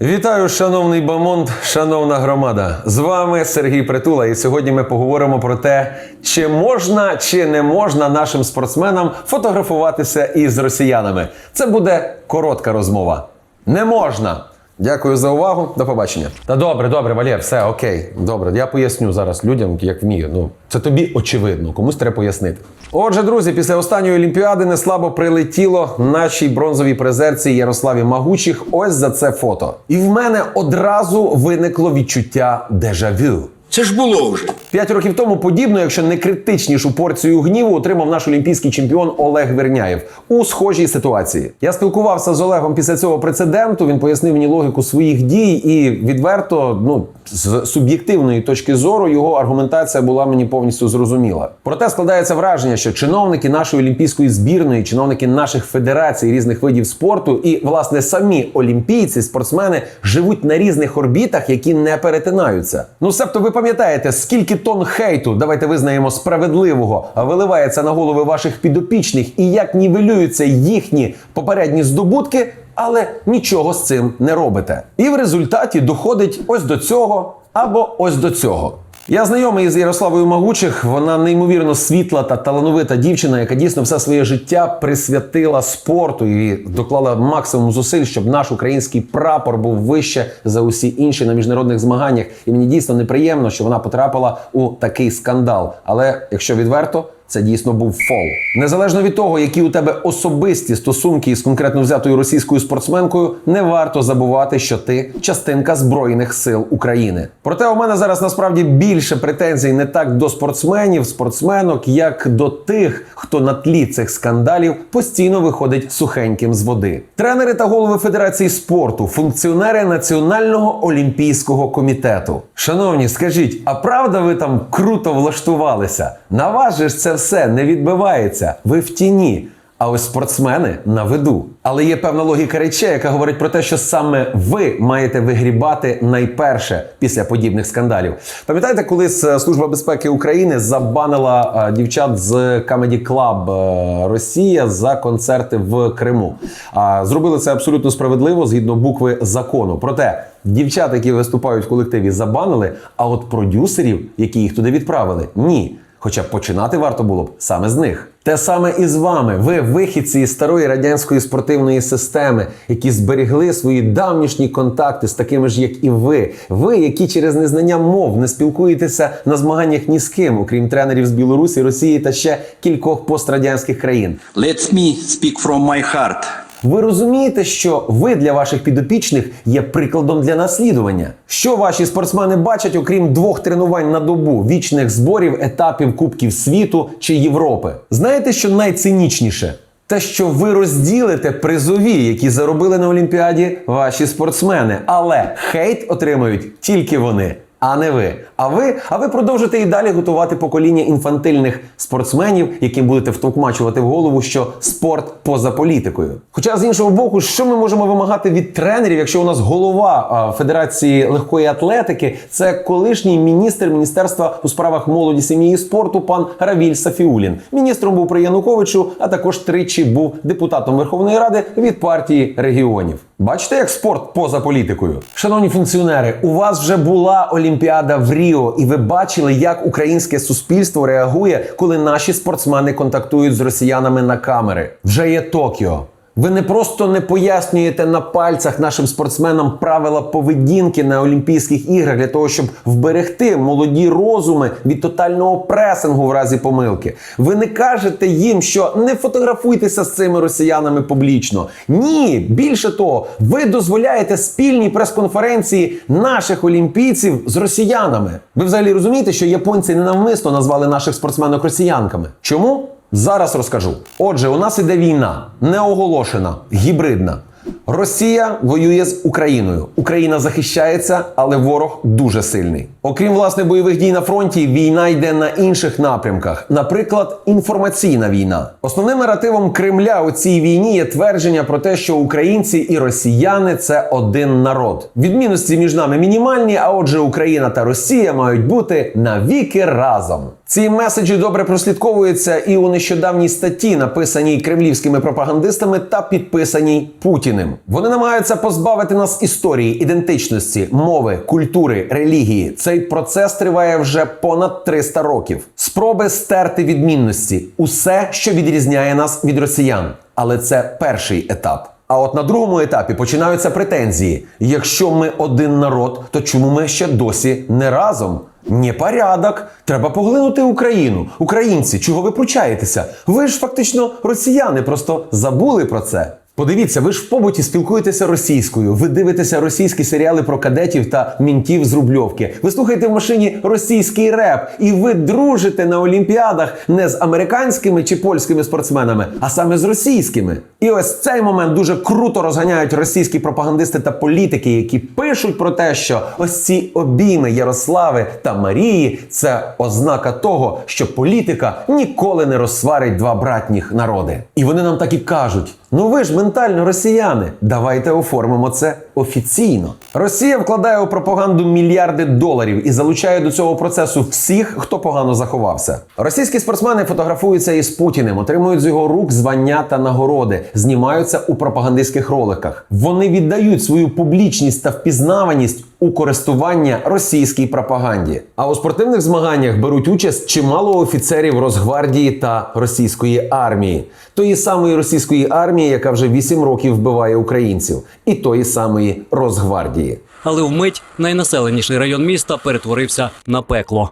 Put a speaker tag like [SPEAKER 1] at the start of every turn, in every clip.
[SPEAKER 1] Вітаю, шановний Бамонт, шановна громада. З вами Сергій Притула. І сьогодні ми поговоримо про те, чи можна чи не можна нашим спортсменам фотографуватися із росіянами. Це буде коротка розмова. Не можна. Дякую за увагу. До побачення. Та добре, добре, Валєр, все окей. Добре, я поясню зараз людям, як вмію. Ну це тобі очевидно, комусь треба пояснити. Отже, друзі, після останньої олімпіади неслабо прилетіло нашій бронзовій призерці Ярославі Магучих. Ось за це фото. І в мене одразу виникло відчуття дежавю.
[SPEAKER 2] Це ж було вже.
[SPEAKER 1] П'ять років тому подібно, якщо не критичнішу порцію гніву, отримав наш олімпійський чемпіон Олег Верняєв у схожій ситуації. Я спілкувався з Олегом після цього прецеденту. Він пояснив мені логіку своїх дій, і відверто, ну з суб'єктивної точки зору, його аргументація була мені повністю зрозуміла. Проте складається враження, що чиновники нашої олімпійської збірної, чиновники наших федерацій різних видів спорту, і власне самі олімпійці, спортсмени живуть на різних орбітах, які не перетинаються. Ну, себто, ви пам'ятаєте, скільки тонн хейту, давайте визнаємо справедливого, виливається на голови ваших підопічних, і як нівелюються їхні попередні здобутки, але нічого з цим не робите. І в результаті доходить ось до цього або ось до цього. Я знайомий з Ярославою Магучих. Вона неймовірно світла та талановита дівчина, яка дійсно все своє життя присвятила спорту і доклала максимум зусиль, щоб наш український прапор був вище за усі інші на міжнародних змаганнях. І мені дійсно неприємно, що вона потрапила у такий скандал. Але якщо відверто. Це дійсно був фол. Незалежно від того, які у тебе особисті стосунки із конкретно взятою російською спортсменкою, не варто забувати, що ти частинка збройних сил України. Проте у мене зараз насправді більше претензій не так до спортсменів, спортсменок, як до тих, хто на тлі цих скандалів постійно виходить сухеньким з води. Тренери та голови Федерації спорту, функціонери Національного олімпійського комітету. Шановні, скажіть, а правда ви там круто влаштувалися? На вас же ж це все не відбивається. Ви в тіні. А ось спортсмени на виду. Але є певна логіка речей, яка говорить про те, що саме ви маєте вигрібати найперше після подібних скандалів. Пам'ятаєте, колись е, Служба безпеки України забанила е, дівчат з Comedy Club е, Росія за концерти в Криму. А зробили це абсолютно справедливо згідно букви закону. Проте дівчат, які виступають в колективі, забанили. А от продюсерів, які їх туди відправили, ні. Хоча починати варто було б саме з них. Те саме і з вами. Ви вихідці із старої радянської спортивної системи, які зберегли свої давнішні контакти з такими ж, як і ви. Ви, які через незнання мов не спілкуєтеся на змаганнях ні з ким, окрім тренерів з Білорусі, Росії та ще кількох пострадянських країн.
[SPEAKER 2] Let me speak from my heart.
[SPEAKER 1] Ви розумієте, що ви для ваших підопічних є прикладом для наслідування. Що ваші спортсмени бачать, окрім двох тренувань на добу, вічних зборів, етапів Кубків світу чи Європи? Знаєте, що найцинічніше? Те, що ви розділите призові, які заробили на Олімпіаді ваші спортсмени, але хейт отримають тільки вони. А не ви. А ви, а ви продовжите і далі готувати покоління інфантильних спортсменів, яким будете втовкмачувати в голову, що спорт поза політикою. Хоча з іншого боку, що ми можемо вимагати від тренерів, якщо у нас голова Федерації легкої атлетики, це колишній міністр міністерства у справах молоді, сім'ї і спорту пан Равіль Сафіулін. Міністром був при Януковичу, а також тричі був депутатом Верховної Ради від партії регіонів. Бачите, як спорт поза політикою? Шановні функціонери, у вас вже була Олімпіада в Ріо, і ви бачили, як українське суспільство реагує, коли наші спортсмени контактують з росіянами на камери. Вже є Токіо. Ви не просто не пояснюєте на пальцях нашим спортсменам правила поведінки на Олімпійських іграх для того, щоб вберегти молоді розуми від тотального пресингу в разі помилки. Ви не кажете їм, що не фотографуйтеся з цими росіянами публічно. Ні, більше того, ви дозволяєте спільні прес-конференції наших олімпійців з росіянами. Ви взагалі розумієте, що японці ненавмисно назвали наших спортсменок росіянками? Чому? Зараз розкажу. Отже, у нас іде війна, неоголошена, гібридна. Росія воює з Україною. Україна захищається, але ворог дуже сильний. Окрім власне бойових дій на фронті, війна йде на інших напрямках. Наприклад, інформаційна війна. Основним наративом Кремля у цій війні є твердження про те, що українці і росіяни це один народ. Відмінності між нами мінімальні, а отже, Україна та Росія мають бути навіки разом. Ці меседжі добре прослідковуються і у нещодавній статті, написаній кремлівськими пропагандистами та підписаній Путіним. Вони намагаються позбавити нас історії, ідентичності, мови, культури, релігії. Цей процес триває вже понад 300 років. Спроби стерти відмінності, усе, що відрізняє нас від росіян. Але це перший етап. А от на другому етапі починаються претензії. Якщо ми один народ, то чому ми ще досі не разом? Непорядок. Треба поглинути Україну. Українці, чого ви пручаєтеся? Ви ж фактично росіяни, просто забули про це. Подивіться, ви ж в побуті спілкуєтеся російською. Ви дивитеся російські серіали про кадетів та мінтів з Рубльовки. Ви слухаєте в машині російський реп, і ви дружите на олімпіадах не з американськими чи польськими спортсменами, а саме з російськими. І ось цей момент дуже круто розганяють російські пропагандисти та політики, які пишуть про те, що ось ці обійми Ярослави та Марії це ознака того, що політика ніколи не розсварить два братніх народи. І вони нам так і кажуть: ну ви ж ментально росіяни, давайте оформимо це офіційно. Росія вкладає у пропаганду мільярди доларів і залучає до цього процесу всіх, хто погано заховався. Російські спортсмени фотографуються із Путіним, отримують з його рук звання та нагороди, знімаються у пропагандистських роликах. Вони віддають свою публічність та впізнаваність у користування російській пропаганді. А у спортивних змаганнях беруть участь чимало офіцерів Росгвардії та російської армії, тої самої російської армії, яка вже 8 років вбиває українців, і тої самої Росгвардії.
[SPEAKER 3] Але вмить найнаселеніший район міста перетворився на пекло.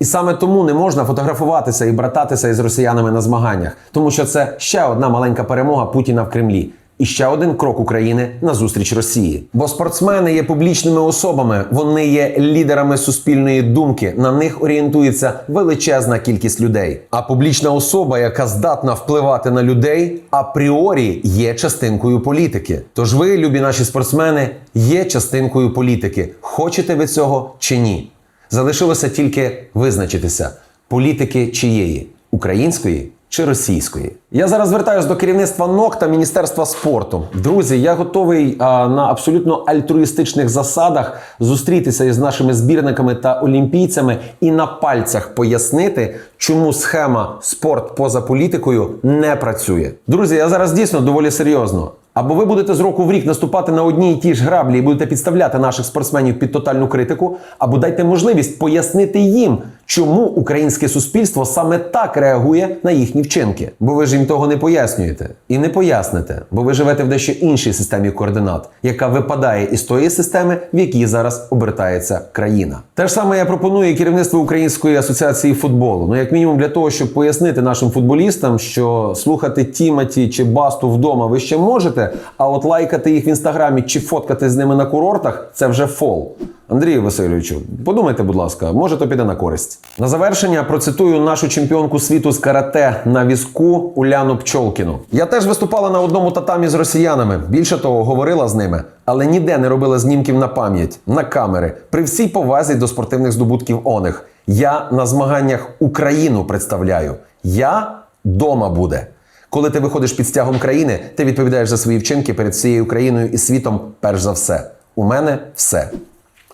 [SPEAKER 1] І саме тому не можна фотографуватися і брататися із росіянами на змаганнях, тому що це ще одна маленька перемога Путіна в Кремлі. І ще один крок України на зустріч Росії. Бо спортсмени є публічними особами, вони є лідерами суспільної думки. На них орієнтується величезна кількість людей. А публічна особа, яка здатна впливати на людей, апріорі є частинкою політики. Тож ви, любі наші спортсмени, є частинкою політики. Хочете ви цього чи ні? Залишилося тільки визначитися політики чиєї української чи російської. Я зараз звертаюся до керівництва НОК та Міністерства спорту. Друзі, я готовий а, на абсолютно альтруїстичних засадах зустрітися із нашими збірниками та олімпійцями і на пальцях пояснити, чому схема спорт поза політикою не працює. Друзі, я зараз дійсно доволі серйозно. Або ви будете з року в рік наступати на одні і ті ж граблі і будете підставляти наших спортсменів під тотальну критику, або дайте можливість пояснити їм, чому українське суспільство саме так реагує на їхні вчинки. Бо ви ж їм того не пояснюєте і не поясните, бо ви живете в дещо іншій системі координат, яка випадає із тої системи, в якій зараз обертається країна. Те ж саме я пропоную і керівництву Української асоціації футболу. Ну, як мінімум, для того, щоб пояснити нашим футболістам, що слухати Тіматі чи Басту вдома ви ще можете, а от лайкати їх в інстаграмі чи фоткати з ними на курортах це вже фол. Андрію Васильовичу, подумайте, будь ласка, може то піде на користь. На завершення процитую нашу чемпіонку світу з карате на візку Уляну Пчолкіну. Я теж виступала на одному татамі з росіянами. Більше того, говорила з ними, але ніде не робила знімків на пам'ять, на камери, при всій повазі до спортивних здобутків оних. Я на змаганнях Україну представляю. Я дома буде. Коли ти виходиш під стягом країни, ти відповідаєш за свої вчинки перед всією країною і світом, перш за все. У мене все.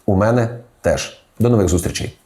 [SPEAKER 1] У мене теж. До нових зустрічей.